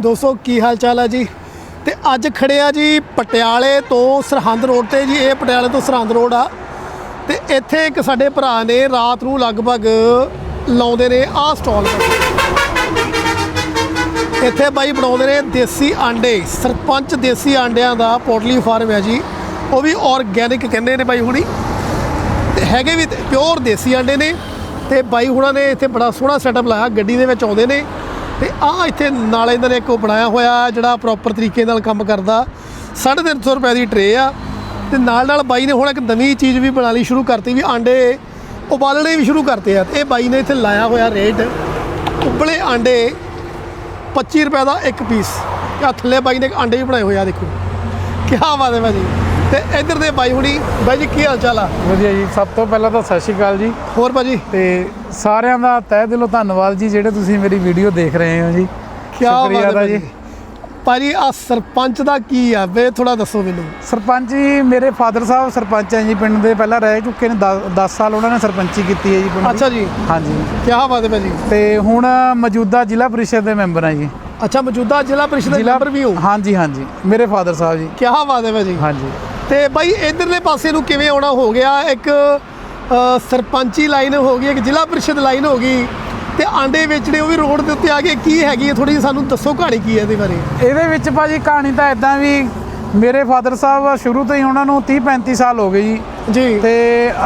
ਦੋਸਤੋ, ਕੀ ਹਾਲ ਚਾਲ ਆ ਜੀ? ਤੇ ਅੱਜ ਖੜੇ ਆ ਜੀ ਪਟਿਆਲੇ ਤੋਂ ਸਰਹੰਦ ਰੋਡ ਤੇ ਜੀ, ਇਹ ਪਟਿਆਲੇ ਤੋਂ ਸਰਹੰਦ ਰੋਡ ਆ। ਤੇ ਇੱਥੇ ਇੱਕ ਸਾਡੇ ਭਰਾ ਨੇ ਰਾਤ ਨੂੰ ਲਗਭਗ ਲਾਉਂਦੇ ਨੇ ਆਹ ਸਟਾਲ। ਇੱਥੇ ਬਾਈ ਬਣਾਉਂਦੇ ਨੇ ਦੇਸੀ ਆਂਡੇ, ਸਰਪੰਚ ਦੇਸੀ ਆਂਡਿਆਂ ਦਾ ਪੋਟਲੀ ਫਾਰਮ ਹੈ ਜੀ। ਉਹ ਵੀ ਆਰਗੈਨਿਕ ਕਹਿੰਦੇ ਨੇ ਬਾਈ ਹੁਣੀ। ਤੇ ਹੈਗੇ ਵੀ ਪਿਓਰ ਦੇਸੀ ਆਂਡੇ ਨੇ। ਤੇ ਬਾਈ ਹੁਣਾਂ ਨੇ ਇੱਥੇ ਬੜਾ ਸੋਹਣਾ ਸੈਟਅਪ ਲਾਇਆ, ਗੱਡੀ ਦੇ ਵਿੱਚ ਆਉਂਦੇ ਨੇ। ਤੇ ਆਹ ਇੱਥੇ ਨਾਲ ਇਹਨਾਂ ਨੇ ਇੱਕ ਉਹ ਬਣਾਇਆ ਹੋਇਆ ਜਿਹੜਾ ਪ੍ਰੋਪਰ ਤਰੀਕੇ ਨਾਲ ਕੰਮ ਕਰਦਾ। 350 ਰੁਪਏ ਦੀ ਟਰੇ ਆ। ਤੇ ਨਾਲ ਨਾਲ ਬਾਈ ਨੇ ਹੁਣ ਇੱਕ ਨਵੀਂ ਚੀਜ਼ ਵੀ ਬਣਾਣੀ ਸ਼ੁਰੂ ਕਰਤੀ ਵੀ ਆਂਡੇ ਉਬਾਲਣੇ ਵੀ ਸ਼ੁਰੂ ਕਰਤੇ ਆ। ਇਹ ਬਾਈ ਨੇ ਇੱਥੇ ਲਾਇਆ ਹੋਇਆ ਰੇਟ। ਉਬਲੇ ਆਂਡੇ 25 ਰੁਪਏ ਦਾ ਇੱਕ ਪੀਸ ਆ ਥੱਲੇ ਬਾਈ ਨੇ ਆਂਡੇ ਵੀ ਬਣਾਏ ਹੋਏ ਆ, ਦੇਖੋ। ਕੀ ਬਾਤ ਹੈ ਭਾਜੀ। ਤੇ ਇੱਧਰ ਦੇ ਬਾਈ ਹੁਣੀ ਬਾਈ ਜੀ ਕੀ ਹਾਲ ਚਾਲ ਆ? ਵਧੀਆ ਜੀ ਸਭ ਤੋਂ ਪਹਿਲਾਂ ਤਾਂ ਸਤਿ ਸ਼੍ਰੀ ਅਕਾਲ ਜੀ। ਹੋਰ ਭਾਜੀ? ਤੇ ਸਾਰਿਆਂ ਦਾ ਤਹਿ ਦਿਲੋਂ ਧੰਨਵਾਦ ਜੀ ਜਿਹੜੇ ਤੁਸੀਂ ਮੇਰੀ ਵੀਡੀਓ ਦੇਖ ਰਹੇ ਹੋ ਜੀ। ਕੀ ਬਾਤ ਹੈ ਜੀ ਭਾਜੀ। ਭਾਜੀ ਆ ਸਰਪੰਚ ਦਾ ਕੀ ਆ? ਵੇ ਥੋੜਾ ਦੱਸੋ ਮੈਨੂੰ। ਸਰਪੰਚ ਜੀ ਮੇਰੇ ਫਾਦਰ ਸਾਹਿਬ ਸਰਪੰਚ ਹੈ ਜੀ ਪਿੰਡ ਦੇ ਪਹਿਲਾਂ ਰਹਿ ਚੁੱਕੇ ਨੇ 10 ਸਾਲ ਉਹਨਾਂ ਨੇ ਸਰਪੰਚੀ ਕੀਤੀ ਹੈ ਜੀ ਪਿੰਡ ਦੀ। ਅੱਛਾ ਜੀ। ਹਾਂਜੀ। ਕੀ ਬਾਤ ਹੈ ਭਾਜੀ। ਤੇ ਹੁਣ ਮੌਜੂਦਾ ਜ਼ਿਲ੍ਹਾ ਪ੍ਰੀਸ਼ਦ ਦੇ ਮੈਂਬਰ ਹੈ ਜੀ। ਅੱਛਾ ਮੌਜੂਦਾ ਜ਼ਿਲ੍ਹਾ ਪ੍ਰੀਸ਼ਦ ਦੇ ਮੈਂਬਰ ਵੀ ਹੋ? ਹਾਂਜੀ ਹਾਂਜੀ। ਮੇਰੇ ਫਾਦਰ ਸਾਹਿਬ ਜੀ। ਕੀ ਬਾਤ ਹੈ ਭਾਜੀ। ਹਾਂਜੀ। ਤੇ ਬਾਈ ਇਧਰਲੇ ਪਾਸੇ ਨੂੰ ਕਿਵੇਂ ਆਉਣਾ ਹੋ ਗਿਆ? ਇੱਕ ਸਰਪੰਚੀ ਲਾਈਨ ਹੋ ਗਈ ਇੱਕ ਜ਼ਿਲ੍ਹਾ ਪ੍ਰੀਸ਼ਦ ਲਾਈਨ ਹੋ ਗਈ ਤੇ ਆਂਡੇ ਵੇਚਣੇ ਉਹ ਵੀ ਰੋਡ ਦੇ ਉੱਤੇ ਆ ਗਏ। ਕੀ ਹੈਗੀ ਹੈ ਥੋੜੀ ਸਾਨੂੰ ਦੱਸੋ ਕਹਾਣੀ ਕੀ ਹੈ ਇਹਦੇ ਬਾਰੇ? ਇਹਦੇ ਵਿੱਚ ਭਾਜੀ ਕਹਾਣੀ ਤਾਂ ਇਦਾਂ ਵੀ ਮੇਰੇ ਫਾਦਰ ਸਾਹਿਬ ਸ਼ੁਰੂ ਤੋਂ ਹੀ ਉਹਨਾਂ ਨੂੰ 30 35 ਸਾਲ ਹੋ ਗਏ ਜੀ। ਜੀ। ਤੇ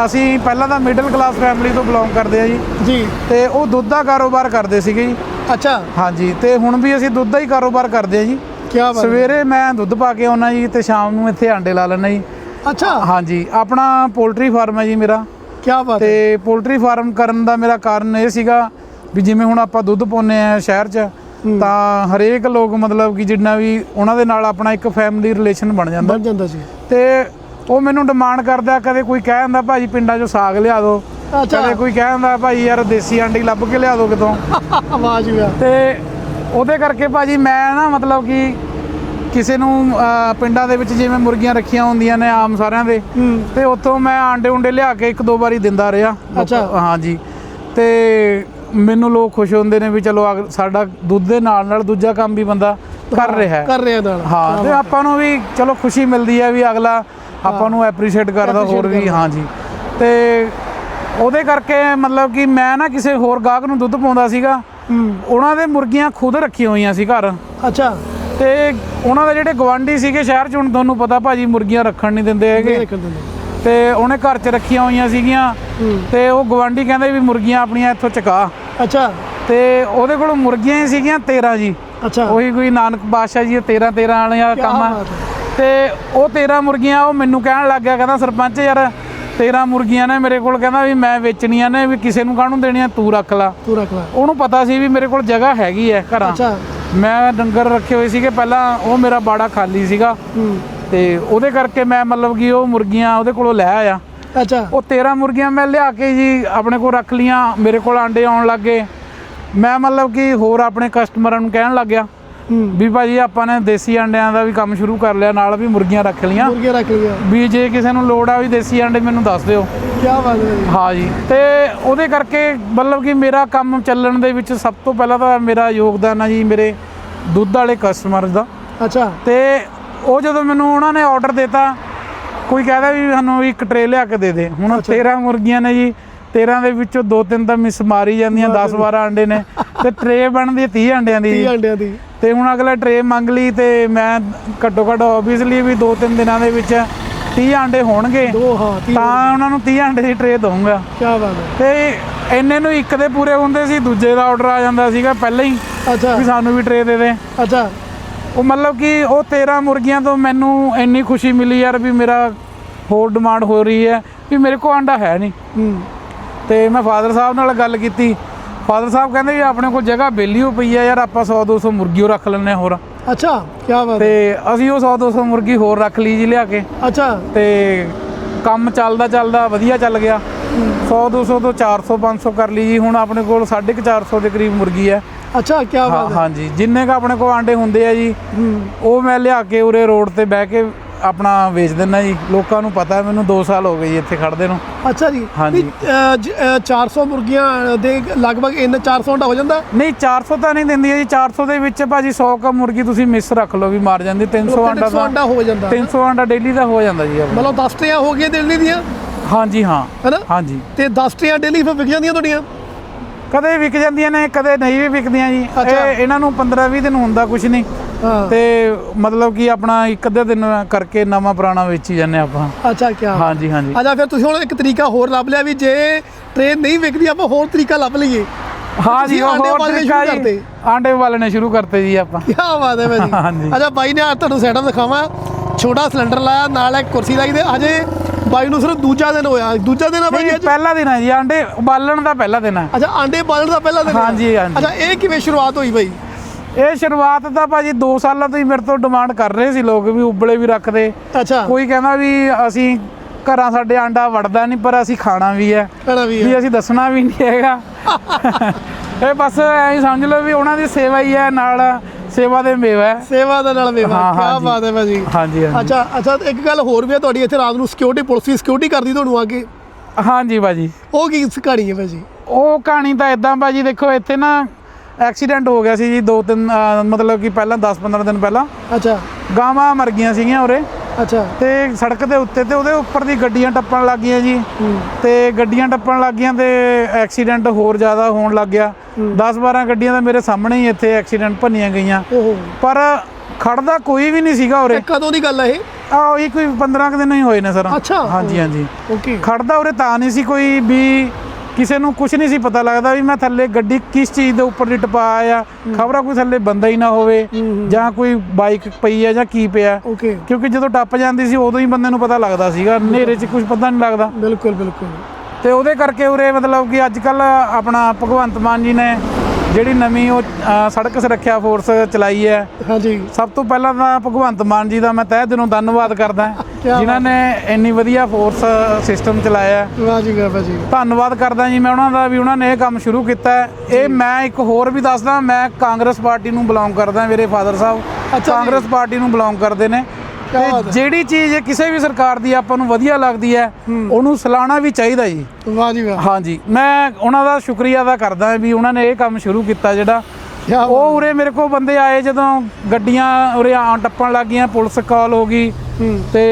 ਅਸੀਂ ਪਹਿਲਾਂ ਤਾਂ ਮਿਡਲ ਕਲਾਸ ਫੈਮਿਲੀ ਤੋਂ ਬਿਲੋਂਗ ਕਰਦੇ ਆ ਜੀ। ਜੀ। ਤੇ ਉਹ ਦੁੱਧ ਦਾ ਕਾਰੋਬਾਰ ਕਰਦੇ ਸੀਗੇ ਜੀ। ਅੱਛਾ। ਹਾਂਜੀ ਤੇ ਹੁਣ ਵੀ ਅਸੀਂ ਦੁੱਧ ਦਾ ਹੀ ਕਾਰੋਬਾਰ ਕਰਦੇ ਆ ਜੀ। ਕੀ ਬਾਤ ਸਵੇਰੇ ਮੈਂ ਦੁੱਧ ਪਾ ਕੇ ਆਉਣਾ ਜੀ ਤੇ ਸ਼ਾਮ ਨੂੰ ਇੱਥੇ ਆਂਡੇ ਲਾ ਲੈਣਾ ਜੀ। ਅੱਛਾ। ਹਾਂਜੀ ਆਪਣਾ ਪੋਲਟਰੀ ਫਾਰਮ ਹੈ ਜੀ ਮੇਰਾ। ਕੀ ਬਾਤ ਤੇ ਪੋਲਟਰੀ ਫਾਰਮ ਕਰਨ ਦਾ ਮੇਰਾ ਕਾਰਨ ਇਹ ਸੀਗਾ ਵੀ ਜਿਵੇਂ ਹੁਣ ਆਪਾਂ ਦੁੱਧ ਪਾਉਂਦੇ ਆ ਸ਼ਹਿਰ 'ਚ ਤਾਂ ਹਰੇਕ ਲੋਕ ਮਤਲਬ ਕਿ ਜਿੰਨਾ ਵੀ ਉਹਨਾਂ ਦੇ ਨਾਲ ਆਪਣਾ ਇੱਕ ਫੈਮਿਲੀ ਰਿਲੇਸ਼ਨ ਬਣ ਜਾਂਦਾ। ਬਣ ਜਾਂਦਾ ਜੀ ਤੇ ਉਹ ਮੈਨੂੰ ਡਿਮਾਂਡ ਕਰਦਾ ਕਦੇ ਕੋਈ ਕਹਿ ਦਿੰਦਾ ਭਾਜੀ ਪਿੰਡਾਂ 'ਚੋਂ ਸਾਗ ਲਿਆ ਦਿਓ ਕਦੇ ਕੋਈ ਕਹਿ ਦਿੰਦਾ ਭਾਈ ਯਾਰ ਦੇਸੀ ਆਂਡੀ ਲੱਭ ਕੇ ਲਿਆ ਦਿਓ ਕਿਤੋਂ? ਆਵਾਜ਼ ਆ ਤੇ ਉਹਦੇ ਕਰਕੇ ਭਾਜੀ ਮੈਂ ਨਾ ਮਤਲਬ ਕਿ ਕਿਸੇ ਨੂੰ ਪਿੰਡਾਂ ਦੇ ਵਿੱਚ ਜਿਵੇਂ ਮੁਰਗੀਆਂ ਰੱਖੀਆਂ ਹੁੰਦੀਆਂ ਨੇ ਆਮ ਸਾਰਿਆਂ ਦੇ ਤੇ ਉੱਥੋਂ ਮੈਂ ਆਂਡੇ ਉਂਡੇ ਲਿਆ ਕੇ ਇੱਕ ਦੋ ਵਾਰੀ ਦਿੰਦਾ ਰਿਹਾ। ਅੱਛਾ। ਹਾਂਜੀ। ਤੇ ਮੈਨੂੰ ਲੋਕ ਖੁਸ਼ ਹੁੰਦੇ ਨੇ ਵੀ ਚਲੋ ਸਾਡਾ ਦੁੱਧ ਦੇ ਨਾਲ ਨਾਲ ਦੂਜਾ ਕੰਮ ਵੀ ਬੰਦਾ ਕਰ ਰਿਹਾ ਹੈ। ਕਰ ਰਿਹਾ ਨਾਲ। ਹਾਂ ਤੇ ਆਪਾਂ ਨੂੰ ਵੀ ਚਲੋ ਖੁਸ਼ੀ ਮਿਲਦੀ ਹੈ ਵੀ ਅਗਲਾ ਆਪਾਂ ਨੂੰ ਐਪਰੀਸ਼ੀਏਟ ਕਰਦਾ ਹੋਰ ਵੀ। ਹਾਂਜੀ। ਤੇ ਉਹਦੇ ਕਰਕੇ ਮਤਲਬ ਕਿ ਮੈਂ ਨਾ ਕਿਸੇ ਹੋਰ ਗਾਹਕ ਨੂੰ ਦੁੱਧ ਪਾਉਂਦਾ ਸੀਗਾ। ਉਹਨਾਂ ਦੇ ਮੁਰਗੀਆਂ ਖੁਦ ਰੱਖੀਆਂ ਹੋਈਆਂ ਸੀ ਘਰ। ਅੱਛਾ। ਤੇ ਉਹਨਾਂ ਦੇ ਜਿਹੜੇ ਗਵਾਂਢੀ ਸੀਗੇ ਸ਼ਹਿਰ 'ਚ ਹੁਣ ਤੁਹਾਨੂੰ ਪਤਾ ਭਾਜੀ ਮੁਰਗੀਆਂ ਰੱਖਣ ਨਹੀਂ ਦਿੰਦੇ ਹੈਗੇ। ਤੇ ਉਹਨੇ ਘਰ 'ਚ ਰੱਖੀਆਂ ਹੋਈਆਂ ਸੀਗੀਆਂ। ਤੇ ਉਹ ਗਵਾਂਢੀ ਕਹਿੰਦੇ ਵੀ ਮੁਰਗੀਆਂ ਆਪਣੀਆਂ ਇੱਥੋਂ ਚਕਾ। ਅੱਛਾ। ਤੇ ਉਹਦੇ ਕੋਲ ਮੁਰਗੀਆਂ ਹੀ ਸੀਗੀਆਂ 13 ਜੀ। ਅੱਛਾ। ਉਹੀ ਕੋਈ ਨਾਨਕ ਬਾਦਸ਼ਾਹ ਜੀ 13 13 ਵਾਲਿਆ ਕੰਮ। ਆ। ਤੇ ਉਹ 13 ਮੁਰਗੀਆਂ ਉਹ ਮੈਨੂੰ ਕਹਿਣ ਲੱਗ ਗਿਆ ਕਹਿੰਦਾ ਸਰਪੰਚ ਯਾਰ 13 ਮੁਰਗੀਆਂ ਨੇ ਮੇਰੇ ਕੋਲ ਕਹਿੰਦਾ ਵੀ ਮੈਂ ਵੇਚਣੀਆਂ ਨੇ ਵੀ ਕਿਸੇ ਨੂੰ ਕਾਹਨੂੰ ਦੇਣੀਆਂ ਤੂੰ ਰੱਖ ਲੈ। ਤੂੰ ਰੱਖ ਲੈ। ਉਹਨੂੰ ਪਤਾ ਸੀ ਵੀ ਮੇਰੇ ਕੋਲ ਜਗ੍ਹਾ ਹੈਗੀ ਹੈ ਘਰਾਂ। ਅੱਛਾ। ਮੈਂ ਡੰਗਰ ਰੱਖੇ ਹੋਏ ਸੀਗੇ ਪਹਿਲਾਂ ਉਹ ਮੇਰਾ ਬਾੜਾ ਖਾਲੀ ਸੀਗਾ। ਤੇ ਉਹਦੇ ਕਰਕੇ ਮੈਂ ਮਤਲਬ ਕਿ ਉਹ ਮੁਰਗੀਆਂ ਉਹਦੇ ਕੋਲੋਂ ਲੈ ਆਇਆ। ਅੱਛਾ। ਉਹ 13 ਮੁਰਗੀਆਂ ਮੈਂ ਲਿਆ ਕੇ ਜੀ ਆਪਣੇ ਕੋਲ ਰੱਖ ਲੀਆਂ ਮੇਰੇ ਕੋਲ ਆਂਡੇ ਆਉਣ ਲੱਗੇ ਮੈਂ ਮਤਲਬ ਕਿ ਹੋਰ ਆਪਣੇ ਕਸਟਮਰਾਂ ਨੂੰ ਕਹਿਣ ਲੱਗਿਆ ਹੂੰ ਵੀ ਭਾਜੀ ਆਪਾਂ ਨੇ ਦੇਸੀ ਆਂਡਿਆਂ ਦਾ ਵੀ ਕੰਮ ਸ਼ੁਰੂ ਕਰ ਲਿਆ ਨਾਲ ਵੀ ਮੁਰਗੀਆਂ ਰੱਖ ਲੀਆਂ ਮੁਰਗੇ ਰੱਖ ਲਿਆ ਵੀ ਜੇ ਕਿਸੇ ਨੂੰ ਲੋੜ ਆ ਵੀ ਦੇਸੀ ਆਂਡੇ ਮੈਨੂੰ ਦੱਸ ਦਿਓ। ਕੀ ਬਾਤ ਹੈ ਹਾਂ ਜੀ ਤੇ ਉਹਦੇ ਕਰਕੇ ਮਤਲਬ ਕਿ ਮੇਰਾ ਕੰਮ ਚੱਲਣ ਦੇ ਵਿੱਚ ਸਭ ਤੋਂ ਪਹਿਲਾਂ ਤਾਂ ਮੇਰਾ ਯੋਗਦਾਨ ਆ ਜੀ ਮੇਰੇ ਦੁੱਧ ਵਾਲੇ ਕਸਟਮਰ ਦਾ। ਅੱਛਾ। ਤੇ ਉਹ ਜਦੋਂ ਮੈਨੂੰ ਉਹਨਾਂ ਨੇ ਆਰਡਰ ਦਿੱਤਾ ਕੋਈ ਕਹਿੰਦਾ ਵੀ ਸਾਨੂੰ ਇੱਕ ਟਰੇ ਲਿਆ ਕੇ ਦੇ ਦੇ। ਹੁਣ 13 ਮੁਰਗੀਆਂ ਨੇ ਜੀ 13 ਦੇ ਵਿੱਚੋਂ ਦੋ ਤਿੰਨ ਤਾਂ ਮਿਸ ਮਾਰੀ ਜਾਂਦੀਆਂ 10 12 ਅੰਡੇ ਨੇ। ਤੇ ਟਰੇ ਬਣਦੀ ਹੈ 30 ਅੰਡਿਆਂ ਦੀ। 30 ਅੰਡਿਆਂ ਦੀ। ਤੇ ਹੁਣ ਅਗਲਾ ਟਰੇ ਮੰਗ ਲਈ ਤੇ ਮੈਂ ਘੱਟੋ ਘੱਟ ਆਬਵੀਅਸਲੀ ਵੀ ਦੋ ਤਿੰਨ ਦਿਨਾਂ ਦੇ ਵਿੱਚ 30 ਅੰਡੇ ਹੋਣਗੇ। ਦੋ ਹਾਂ 30 ਤਾਂ ਉਹਨਾਂ ਨੂੰ 30 ਅੰਡੇ ਦੀ ਟਰੇ ਦਊਂਗਾ। ਕੀ ਬਾਤ ਹੈ। ਤੇ ਇੰਨੇ ਨੂੰ ਇੱਕ ਦੇ ਪੂਰੇ ਹੁੰਦੇ ਸੀ ਦੂਜੇ ਦਾ ਆਰਡਰ ਆ ਜਾਂਦਾ ਸੀਗਾ ਪਹਿਲਾਂ ਹੀ ਅੱਛਾ। ਵੀ ਸਾਨੂੰ ਵੀ ਟਰੇ ਦੇ ਦੇ। ਅੱਛਾ। ਉਹ ਮਤਲਬ ਕਿ ਉਹ 13 ਮੁਰਗੀਆਂ ਤੋਂ ਮੈਨੂੰ ਇੰਨੀ ਖੁਸ਼ੀ ਮਿਲੀ ਯਾਰ ਵੀ ਮੇਰਾ ਹੋਰ ਡਿਮਾਂਡ ਹੋ ਰਹੀ ਹੈ ਵੀ ਮੇਰੇ ਕੋਲ ਆਂਡਾ ਹੈ ਨਹੀਂ। ਹੂੰ। ਤੇ ਮੈਂ ਫਾਦਰ ਸਾਹਿਬ ਨਾਲ ਗੱਲ ਕੀਤੀ ਫਾਦਰ ਸਾਹਿਬ ਕਹਿੰਦੇ ਵੀ ਆਪਣੇ ਕੋਲ ਜਗ੍ਹਾ ਬੇਲੀ ਹੋ ਪਈ ਹੈ ਯਾਰ ਆਪਾਂ 100 200 ਮੁਰਗੀ ਰੱਖ ਹਾਂ ਹੋਰ। ਅੱਛਾ ਕੀ ਬਾਤ ਤੇ ਅਸੀਂ ਉਹ 100 200 ਮੁਰਗੀ ਹੋਰ ਰੱਖ ਲਈ ਜੀ ਲਿਆ ਕੇ। ਅੱਛਾ। ਤੇ ਕੰਮ ਚੱਲਦਾ ਚੱਲਦਾ ਵਧੀਆ ਚੱਲ ਗਿਆ। 100 200 ਤੋਂ 400 500 ਕਰ ਲਈ ਜੀ ਹੁਣ ਆਪਣੇ ਕੋਲ 450 ਦੇ ਕਰੀਬ ਮੁਰਗੀ ਹੈ। ਅੱਛਾ ਕੀ ਬਾਤ ਹੈ। ਹਾਂਜੀ ਜਿੰਨੇ ਕ ਆਪਣੇ ਕੋਲ ਆਂਡੇ ਹੁੰਦੇ ਆ ਜੀ ਉਹ ਮੈਂ ਲਿਆ ਕੇ ਉਰੇ ਰੋਡ ਤੇ ਬਹਿ ਕੇ ਆਪਣਾ ਵੇਚ ਦਿੰਦਾ ਜੀ। ਲੋਕਾਂ ਨੂੰ ਪਤਾ ਮੈਨੂੰ 2 ਸਾਲ ਹੋ ਗਏ ਜੀ ਇੱਥੇ ਖੜਦੇ ਨੂੰ। ਅੱਛਾ ਜੀ। ਹਾਂਜੀ। ਨਹੀਂ, ਅ, ਜ- ਅ, 400 ਮੁਰਗੀਆਂ ਦੇ ਲਗਭਗ ਇੰਨਾ 400 ਅੰਡਾ ਹੋ ਜਾਂਦਾ? ਨਹੀਂ 400 ਤਾਂ ਨਹੀਂ ਦਿੰਦੀ ਹੈ ਜੀ 400 ਦੇ ਵਿੱਚ ਭਾਜੀ 100 ਕ ਮੁਰਗੀ ਤੁਸੀਂ ਮਿਸ ਰੱਖ ਲਓ ਵੀ ਮਾਰ ਜਾਂਦੀ। 300 ਆਂਡਾ 300 ਅੰਡਾ ਦਾ ਹੋ ਜਾਂਦਾ 300 ਆਂਡਾ ਡੇਲੀ ਦਾ ਹੋ ਜਾਂਦਾ ਜੀ ਆਪਣਾ। ਮਤਲਬ 10 ਟਰੇਆਂ ਹੋ ਗਈਆਂ ਦਿੱਲੀ ਦੀਆਂ? ਹਾਂਜੀ ਹਾਂ। ਹੈਨਾ? ਹਾਂਜੀ। ਤੇ 10 ਟਰੇਆਂ ਡੇਲੀ ਫਿਰ ਵਿਕ ਜਾਂਦੀਆਂ ਤੁਹਾਡੀਆਂ? ਕਦੇ ਵਿਕ ਜਾਂਦੀਆਂ ਨੇ ਕਦੇ ਨਹੀਂ ਵੀ ਵਿਕਦੀਆਂ ਜੀ। ਅੱਛਾ। ਇਹ ਇਹਨਾਂ ਨੂੰ 15 20 ਦਿਨ ਹੁੰਦਾ ਕੁਝ ਨਹੀਂ। ਤੇ ਮਤਲਬ ਕਿ ਆਪਣਾ ਇੱਕ ਅੱਧੇ ਦਿਨ ਕਰਕੇ ਨਵਾਂ ਪੁਰਾਣਾ ਵੇਚੀ ਜਾਂਦੇ ਆਪਾਂ। ਅੱਛਾ ਕੀ ਹਾਂਜੀ ਹਾਂਜੀ। ਅੱਛਾ ਫਿਰ ਤੁਸੀਂ ਹੁਣ ਇੱਕ ਤਰੀਕਾ ਹੋਰ ਲੱਭ ਲਿਆ ਵੀ ਜੇ ਟ੍ਰੇਨ ਨਹੀਂ ਵਿਕਦੀ ਆਪਾਂ ਹੋਰ ਤਰੀਕਾ ਲੱਭ ਲਈਏ। ਹਾਂ ਜੀ ਹੋਰ ਤਰੀਕਾ ਜੀ। ਆਂਡੇ ਵਾਲਣੇ ਸ਼ੁਰੂ ਕਰਤੇ ਜੀ ਆਪਾਂ। ਕੀ ਬਾਤ ਹੈ ਭਾਜੀ। ਅੱਛਾ ਬਾਈ ਨੇ ਤੁਹਾਨੂੰ ਸੈਟਅਪ ਦਿਖਾਵਾਂ। ਛੋਟਾ ਸਿਲੰਡਰ ਲਾਇਆ ਨਾਲ ਇੱਕ ਕੁਰਸੀ ਲਾਈ ਤੇ ਅਜੇ ਬਾਈ ਨੂੰ ਸਿਰਫ ਦੂਜਾ ਦਿਨ ਹੋਇਆ। ਦੂਜਾ ਦਿਨ ਆ ਬਾਈ ਅੱਜ? ਪਹਿਲਾ ਦਿਨ ਹੈ ਜੀ। ਆਂਡੇ ਉਬਾਲਣ ਦਾ ਪਹਿਲਾ ਦਿਨ ਹੈ ਅੱਛਾ ਆਂਡੇ ਬਾਲਣ ਦਾ ਪਹਿਲਾ ਦਿਨ? ਹਾਂਜੀ, ਹਾਂਜੀ। ਅੱਛਾ ਇਹ ਕਿਵੇਂ ਸ਼ੁਰੂਆਤ ਹੋਈ ਬਾਈ? ਇਹ ਸ਼ੁਰੂਆਤ ਤਾਂ ਭਾਜੀ 2 ਸਾਲਾਂ ਤੋਂ ਹੀ ਮੇਰੇ ਤੋਂ ਡਿਮਾਂਡ ਕਰ ਰਹੇ ਸੀ ਲੋਕ ਵੀ ਉਬਲੇ ਵੀ ਰੱਖਦੇ। ਅੱਛਾ। ਕੋਈ ਕਹਿੰਦਾ ਵੀ ਅਸੀਂ ਘਰਾਂ ਸਾਡੇ ਆਂਡਾ ਵੜਦਾ ਨਹੀਂ ਪਰ ਅਸੀਂ ਖਾਣਾ ਵੀ ਹੈ। ਵੀ ਅਸੀਂ ਦੱਸਣਾ ਵੀ ਨਹੀਂ ਹੈਗਾ। ਇਹ ਬਸ ਐਂ ਸਮਝ ਲਓ ਵੀ ਉਹਨਾਂ ਦੀ ਸੇਵਾ ਹੀ ਹੈ ਨਾਲ ਸੇਵਾ ਦੇ ਮੇਵਾ ਸੇਵਾ ਦੇ ਨਾਲ ਮੇਵਾ। ਕੀ। ਬਾਤ ਹੈ ਭਾਜੀ। ਹਾਂਜੀ ਅੱਛਾ ਅੱਛਾ ਇੱਕ ਗੱਲ ਹੋਰ ਵੀ ਹੈ ਤੁਹਾਡੀ ਇੱਥੇ ਰਾਤ ਨੂੰ ਸਿਕਿਉਰਿਟੀ ਪੁਲਿਸ ਦੀ ਸਿਕਿਉਰਿਟੀ ਕਰਦੀ ਤੁਹਾਨੂੰ ਆ ਕੇ? ਹਾਂਜੀ ਭਾਜੀ। ਉਹ ਕੀ ਕਹਾਣੀ ਹੈ ਭਾਜੀ? ਉਹ ਕਹਾਣੀ ਤਾਂ ਇਦਾਂ ਭਾਜੀ ਦੇਖੋ ਇੱਥੇ ਨਾ ਐਕਸੀਡੈਂਟ ਹੋ ਗਿਆ ਸੀ ਜੀ ਦੋ ਤਿੰਨ ਅਹ, ਮਤਲਬ ਕਿ ਪਹਿਲਾਂ 10-15 ਦਿਨ ਪਹਿਲਾਂ। ਅੱਛਾ। ਗਾਵਾਂ ਮਰ ਗਈਆਂ ਸੀਗੀਆਂ ਉਰੇ। ਅੱਛਾ। ਤੇ ਸੜਕ ਦੇ ਉੱਤੇ ਤੇ ਉਹਦੇ ਉੱਪਰ ਦੀ ਗੱਡੀਆਂ ਟੱਪਣ ਲੱਗ ਗਈਆਂ ਜੀ। ਤੇ ਗੱਡੀਆਂ ਟੱਪਣ ਲੱਗ ਗਈਆਂ ਤੇ ਐਕਸੀਡੈਂਟ ਹੋਰ ਜ਼ਿਆਦਾ ਹੋਣ ਲੱਗ ਗਿਆ। 10-12 ਗੱਡੀਆਂ ਤਾਂ ਮੇਰੇ ਸਾਹਮਣੇ ਹੀ ਇੱਥੇ ਐਕਸੀਡੈਂਟ ਭੰਨੀਆਂ ਗਈਆਂ। ਓਹੋ। ਪਰ ਖੜਦਾ ਕੋਈ ਵੀ ਨਹੀਂ ਸੀਗਾ ਉਰੇ। ਇਹ ਕਦੋਂ ਦੀ ਗੱਲ ਹੈ ਇਹ? ਆ ਉਹੀ ਕੋਈ 15 ਕੁ ਦਿਨ ਹੀ ਹੋਏ ਨੇ ਸਰ। ਅੱਛਾ। ਹਾਂਜੀ ਹਾਂਜੀ। ਓਕੇ। ਖੜਦਾ ਉਰੇ ਤਾਂ ਨਹੀਂ ਸੀ ਕੋਈ ਵੀ ਕਿਸੇ ਨੂੰ ਕੁਝ ਨਹੀਂ ਸੀ ਪਤਾ ਲੱਗਦਾ ਵੀ ਮੈਂ ਥੱਲੇ ਗੱਡੀ ਕਿਸ ਚੀਜ਼ ਦੇ ਉੱਪਰ ਦੀ ਟਪਾ ਆ ਖਬਰਾਂ ਕੋਈ ਥੱਲੇ ਬੰਦਾ ਹੀ ਨਾ ਹੋਵੇ ਜਾਂ ਕੋਈ ਬਾਈਕ ਪਈ ਆ ਜਾਂ ਕੀ ਪਿਆ। ਕਿਉਂਕਿ ਜਦੋਂ ਟੱਪ ਜਾਂਦੀ ਸੀ ਉਦੋਂ ਹੀ ਬੰਦੇ ਨੂੰ ਪਤਾ ਲੱਗਦਾ ਸੀਗਾ। ਹਨੇਰੇ 'ਚ ਕੁਝ ਪਤਾ ਨਹੀਂ ਲੱਗਦਾ। ਬਿਲਕੁਲ ਬਿਲਕੁਲ। ਤੇ ਉਹਦੇ ਕਰਕੇ ਉਰੇ ਮਤਲਬ ਕਿ ਅੱਜ ਕੱਲ ਆਪਣਾ ਭਗਵੰਤ ਮਾਨ ਜੀ ਨੇ ਜਿਹੜੀ ਨਵੀਂ ਉਹ ਅ, ਸੜਕ ਸੁਰੱਖਿਆ ਫੋਰਸ ਚਲਾਈ ਹੈ। ਹਾਂਜੀ। ਸਭ ਤੋਂ ਪਹਿਲਾਂ ਤਾਂ ਭਗਵੰਤ ਮਾਨ ਜੀ ਦਾ ਮੈਂ ਤਹਿ ਦਿਲੋਂ ਧੰਨਵਾਦ ਕਰਦਾ ਕਿਆ ਜਿਨ੍ਹਾਂ ਨੇ ਇੰਨੀ ਵਧੀਆ ਫੋਰਸ ਸਿਸਟਮ ਚਲਾਇਆ ਹੈ। ਵਾਹ ਜੀ ਵਾਹ ਭਾਜੀ ਧੰਨਵਾਦ ਕਰਦਾ ਜੀ ਮੈਂ ਉਹਨਾਂ ਦਾ ਵੀ ਉਹਨਾਂ ਨੇ ਇਹ ਕੰਮ ਸ਼ੁਰੂ ਕੀਤਾ ਹੈ। ਇਹ ਮੈਂ ਇੱਕ ਹੋਰ ਵੀ ਦੱਸਦਾ ਮੈਂ ਕਾਂਗਰਸ ਪਾਰਟੀ ਨੂੰ ਬਿਲੋਂਗ ਕਰਦਾ ਮੇਰੇ ਫਾਦਰ ਸਾਹਿਬ। ਜੀ। ਕਾਂਗਰਸ ਪਾਰਟੀ ਨੂੰ ਬਿਲੋਂਗ ਕਰਦੇ ਨੇ। ਤੇ। ਜਿਹੜੀ ਚੀਜ਼ ਕਿਸੇ ਵੀ ਸਰਕਾਰ ਦੀ ਆਪਾਂ ਨੂੰ ਵਧੀਆ ਲੱਗਦੀ ਹੈ ਉਹਨੂੰ ਸਲਾਣਾ ਵੀ ਚਾਹੀਦਾ ਜੀ। ਵਾਹ ਜੀ ਵਾਹ। ਹਾਂਜੀ। ਮੈਂ ਉਹਨਾਂ ਦਾ ਸ਼ੁਕਰੀਆ ਅਦਾ ਕਰਦਾ ਵੀ ਉਹਨਾਂ ਨੇ ਇਹ ਕੰਮ ਸ਼ੁਰੂ ਕੀਤਾ ਜਿਹੜਾ। ਉਹ ਉਰੇ ਮੇਰੇ ਕੋਲ ਬੰਦੇ ਆਏ ਜਦੋਂ ਗੱਡੀਆਂ ਉਰੇ ਆਉਣ ਟੱਪਣ ਲੱਗ ਗਈਆਂ ਪੁਲਿਸ ਕਾਲ ਹੋ ਗਈ। ਤੇ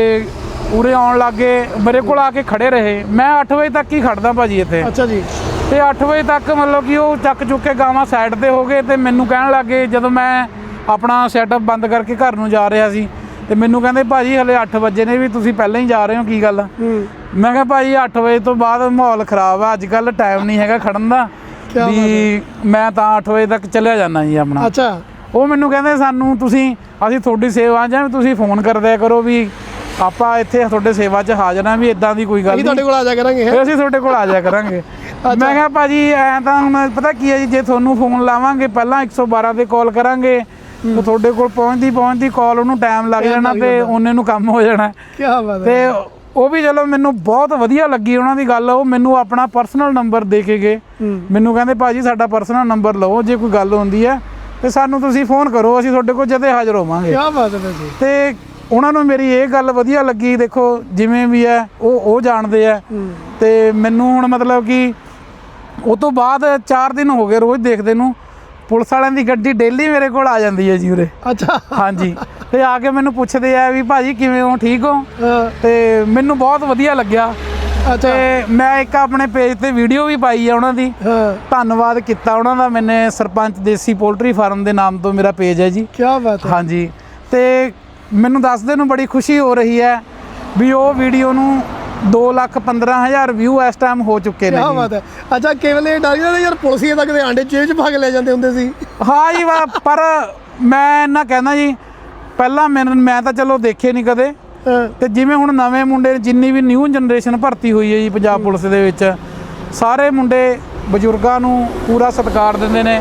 ਉਰੇ ਆਉਣ ਲੱਗੇ ਮੇਰੇ ਕੋਲ ਆ ਕੇ ਖੜੇ ਰਹੇ। ਮੈਂ 8 ਵਜੇ ਤੱਕ ਹੀ ਖੜਦਾ ਭਾਜੀ ਇੱਥੇ। ਅੱਛਾ ਜੀ। ਤੇ 8 ਵਜੇ ਤੱਕ ਮਤਲਬ ਕਿ ਉਹ ਚੱਕ ਚੁੱਕ ਕੇ ਗਾਵਾਂ ਸਾਈਡ ਤੇ ਹੋ ਗਏ ਤੇ ਮੈਨੂੰ ਕਹਿਣ ਲੱਗੇ ਜਦੋਂ ਮੈਂ ਆਪਣਾ ਸੈਟਅਪ ਬੰਦ ਕਰਕੇ ਘਰ ਨੂੰ ਜਾ ਰਿਹਾ ਸੀ। ਤੇ ਮੈਨੂੰ ਕਹਿੰਦੇ ਭਾਜੀ ਹਲੇ 8 ਵਜੇ ਨੇ ਵੀ ਤੁਸੀਂ ਪਹਿਲਾਂ ਹੀ ਜਾ ਰਹੇ ਹੋ ਕੀ ਗੱਲ? ਮੈਂ ਕਿਹਾ ਭਾਜੀ 8 ਵਜੇ ਤੋਂ ਬਾਅਦ ਮਾਹੌਲ ਖਰਾਬ ਆ ਅੱਜ ਕੱਲ ਟਾਈਮ ਨਹੀਂ ਹੈਗਾ ਖੜਨ ਦਾ ਵੀ ਮੈਂ ਤਾਂ 8 ਵਜੇ ਤੱਕ ਚੱਲਿਆ ਜਾਂਦਾ ਜੀ ਆਪਣਾ। ਅੱਛਾ। ਉਹ ਮੈਨੂੰ ਕਹਿੰਦੇ ਸਾਨੂੰ ਤੁਸੀਂ ਅਸੀਂ ਤੁਹਾਡੀ ਸੇਵਾ ਜਾਂ ਤੁਸੀਂ ਫੋਨ ਕਰਦਿਆ ਕਰੋ ਵੀ ਆਪਾਂ ਇੱਥੇ ਤੁਹਾਡੇ ਸੇਵਾ 'ਚ ਹਾਜ਼ਰ ਹਾਂ ਵੀ ਇਦਾਂ ਦੀ ਕੋਈ ਗੱਲ ਨਹੀਂ ਤੁਹਾਡੇ ਕੋਲ ਆ ਜਾ ਕਰਾਂਗੇ? ਫਿਰ ਅਸੀਂ ਤੁਹਾਡੇ ਕੋਲ ਆ ਜਾਇਆ ਕਰਾਂਗੇ। ਮੈਂ ਕਿਹਾ ਭਾਜੀ ਐ ਤਾਂ ਹੁਣ ਪਤਾ ਕੀ ਹੈ ਜੀ ਜੇ ਤੁਹਾਨੂੰ ਫੋਨ ਲਾਵਾਂਗੇ ਪਹਿਲਾਂ 112 ਤੇ ਕਾਲ ਕਰਾਂਗੇ ਤੇ ਤੁਹਾਡੇ ਕੋਲ ਪਹੁੰਚਦੀ ਪਹੁੰਚਦੀ ਕਾਲ ਉਹਨੂੰ ਟਾਈਮ ਲੱਗ ਜਾਣਾ ਤੇ। ਉਹਨੇ ਨੂੰ ਕੰਮ ਹੋ ਜਾਣਾ। ਕੀ ਬਾਤ ਹੈ। ਤੇ ਉਹ ਵੀ ਚਲੋ ਮੈਨੂੰ ਬਹੁਤ ਵਧੀਆ ਲੱਗੀ ਉਹਨਾਂ ਦੀ ਗੱਲ। ਉਹ ਮੈਨੂੰ ਆਪਣਾ ਪਰਸਨਲ ਨੰਬਰ ਦੇ ਕੇ ਗਏ। ਮੈਨੂੰ ਕਹਿੰਦੇ ਭਾਜੀ ਸਾਡਾ ਪਰਸਨਲ ਨੰਬਰ ਲਓ ਜੇ ਕੋਈ ਗੱਲ ਹੁੰਦੀ ਹੈ ਤੇ ਸਾਨੂੰ ਤੁਸੀਂ ਫੋਨ ਕਰੋ ਅਸੀਂ ਤੁਹਾਡੇ ਕੋਲ ਜਦੇ ਹਾਜ਼ਰ ਹੋਵਾਂਗੇ। ਕੀ ਬਾਤ ਹੈ ਭਾਜੀ। ਤੇ ਉਹਨਾਂ ਨੂੰ ਮੇਰੀ ਇਹ ਗੱਲ ਵਧੀਆ ਲੱਗੀ ਦੇਖੋ ਜਿਵੇਂ ਵੀ ਹੈ ਉਹ ਉਹ ਜਾਣਦੇ ਆ ਤੇ ਮੈਨੂੰ ਹੁਣ ਮਤਲਬ ਕਿ ਉਹ ਤੋਂ ਬਾਅਦ 4 ਦਿਨ ਹੋ ਗਏ ਰੋਜ਼ ਦੇਖਦੇ ਨੂੰ। ਪੁਲਿਸ ਵਾਲਿਆਂ ਦੀ ਗੱਡੀ ਡੇਲੀ ਮੇਰੇ ਕੋਲ ਆ ਜਾਂਦੀ ਹੈ ਜੀ ਉਰੇ। ਅੱਛਾ। ਹਾਂਜੀ। ਤੇ ਆ ਕੇ ਮੈਨੂੰ ਪੁੱਛਦੇ ਆ ਵੀ ਭਾਜੀ ਕਿਵੇਂ ਹੋ ਠੀਕ ਹੋ? ਤੇ ਮੈਨੂੰ ਬਹੁਤ ਵਧੀਆ ਲੱਗਿਆ। ਅੱਛਾ। ਤੇ ਮੈਂ ਇੱਕ ਆਪਣੇ ਪੇਜ ਤੇ ਵੀਡੀਓ ਵੀ ਪਾਈ ਆ ਉਹਨਾਂ ਦੀ। ਧੰਨਵਾਦ ਕੀਤਾ ਉਹਨਾਂ ਦਾ। ਮੈਨੇ ਸਰਪੰਚ ਦੇਸੀ ਪੋਲਟਰੀ ਫਾਰਮ ਦੇ ਨਾਮ ਤੋਂ ਮੇਰਾ ਪੇਜ ਹੈ ਜੀ। ਕੀ ਬਾਤ ਹੈ। ਹਾਂਜੀ। ਤੇ ਮੈਨੂੰ ਦੱਸਦੇ ਨੂੰ ਬੜੀ ਖੁਸ਼ੀ ਹੋ ਰਹੀ ਹੈ ਵੀ ਉਹ ਵੀਡੀਓ ਨੂੰ 2 ਲੱਖ 15 ਹਜ਼ਾਰ ਵਿਊ ਇਸ ਟਾਈਮ ਹੋ ਚੁੱਕੇ ਨੇ ਕੀ। ਬਾਤ ਹੈ। ਅੱਛਾ ਕੇਵਲ ਇਹ ਡਰ ਗਿਆ ਯਾਰ? ਪੁਲਸੀਏ ਤੱਕ ਦੇ ਆਂਡੇ ਜੇਬ 'ਚ ਪਾ ਕੇ ਲੈ ਜਾਂਦੇ ਹੁੰਦੇ ਸੀ। ਹਾਂ ਜੀ ਵਾ ਪਰ ਮੈਂ ਇਹਨਾਂ ਕਹਿੰਦਾ ਜੀ ਪਹਿਲਾਂ ਮੈਂ ਮੈਂ ਤਾਂ ਚਲੋ ਦੇਖੇ ਨਹੀਂ ਕਦੇ। ਤੇ ਜਿਵੇਂ ਹੁਣ ਨਵੇਂ ਮੁੰਡੇ ਜਿੰਨੀ ਵੀ ਨਿਊ ਜਨਰੇਸ਼ਨ ਭਰਤੀ ਹੋਈ ਹੈ ਜੀ ਪੰਜਾਬ ਪੁਲਿਸ ਦੇ ਵਿੱਚ ਸਾਰੇ ਮੁੰਡੇ ਬਜ਼ੁਰਗਾਂ ਨੂੰ ਪੂਰਾ ਸਤਿਕਾਰ ਦਿੰਦੇ ਨੇ।